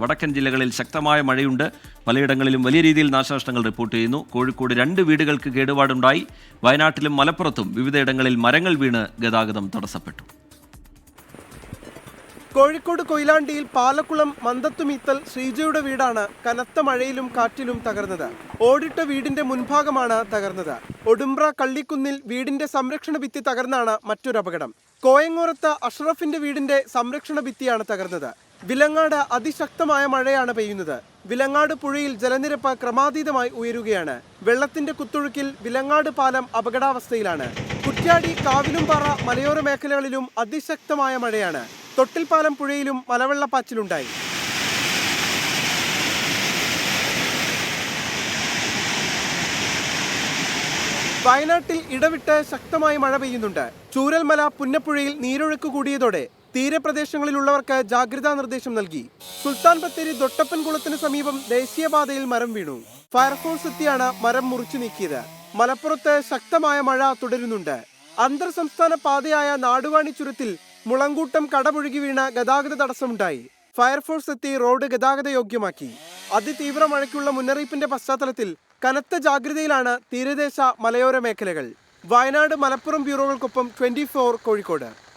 വടക്കൻ ജില്ലകളിൽ ശക്തമായ മഴയുണ്ട്. പലയിടങ്ങളിലും വലിയ രീതിയിൽ നാശനഷ്ടങ്ങൾ റിപ്പോർട്ട് ചെയ്യുന്നു. കോഴിക്കോട് രണ്ട് വീടുകൾക്ക് കേടുപാടുണ്ടായി. വയനാട്ടിലും മലപ്പുറത്തും വിവിധയിടങ്ങളിൽ മരങ്ങൾ വീണ് ഗതാഗതം തടസ്സപ്പെട്ടു. കോഴിക്കോട് കൊയിലാണ്ടിയിൽ പാലക്കുളം മന്തത്തുമീത്തൽ ശ്രീജയുടെ വീടാണ് കനത്ത മഴയിലും കാറ്റിലും തകർന്നത്. ഓടിട്ട വീടിന്റെ മുൻഭാഗമാണ് തകർന്നത്. ഒടുമ്പ്ര കള്ളിക്കുന്നിൽ വീടിന്റെ സംരക്ഷണ ഭിത്തി തകർന്നാണ് മറ്റൊരു അപകടം കോയങ്ങോറത്ത് അഷ്റഫിന്റെ വീടിന്റെ സംരക്ഷണ ഭിത്തിയാണ് തകർന്നത്. വിലങ്ങാട് അതിശക്തമായ മഴയാണ് പെയ്യുന്നത്. വിലങ്ങാട് പുഴയിൽ ജലനിരപ്പ് ക്രമാതീതമായി ഉയരുകയാണ്. വെള്ളത്തിന്റെ കുത്തൊഴുക്കിൽ വിലങ്ങാട് പാലം അപകടാവസ്ഥയിലാണ്. കുറ്റ്യാടി കാവിലുംപാറ മലയോര മേഖലകളിലും അതിശക്തമായ മഴയാണ്. തൊട്ടിൽപ്പാലം പുഴയിലും മലവെള്ളപ്പാച്ചിലുണ്ടായി വയനാട്ടിൽ ഇടവിട്ട് ശക്തമായി മഴ പെയ്യുന്നുണ്ട്. ചൂരൽമല പുന്നപ്പുഴയിൽ നീരൊഴുക്ക് കൂടിയതോടെ തീരപ്രദേശങ്ങളിലുള്ളവർക്ക് ജാഗ്രതാ നിർദ്ദേശം നൽകി. സുൽത്താൻ ബത്തേരി ദൊട്ടപ്പൻകുളത്തിന് സമീപം ദേശീയപാതയിൽ മരം വീണു. ഫയർഫോഴ്സ് എത്തിയാണ് മരം മുറിച്ചു നീക്കിയത്. മലപ്പുറത്ത് ശക്തമായ മഴ തുടരുന്നുണ്ട്. അന്തർ സംസ്ഥാന പാതയായ നാടുവാണി ചുരത്തിൽ മുളങ്കൂട്ടം കടപുഴുകി വീണ ഗതാഗത തടസ്സമുണ്ടായി. ഫയർഫോഴ്സ് എത്തി റോഡ് ഗതാഗത യോഗ്യമാക്കി. അതിതീവ്ര മഴയ്ക്കുള്ള മുന്നറിയിപ്പിന്റെ പശ്ചാത്തലത്തിൽ കനത്ത ജാഗ്രതയിലാണ് തീരദേശ മലയോര മേഖലകൾ. വയനാട് മലപ്പുറം ബ്യൂറോകൾക്കൊപ്പം ട്വന്റി കോഴിക്കോട്.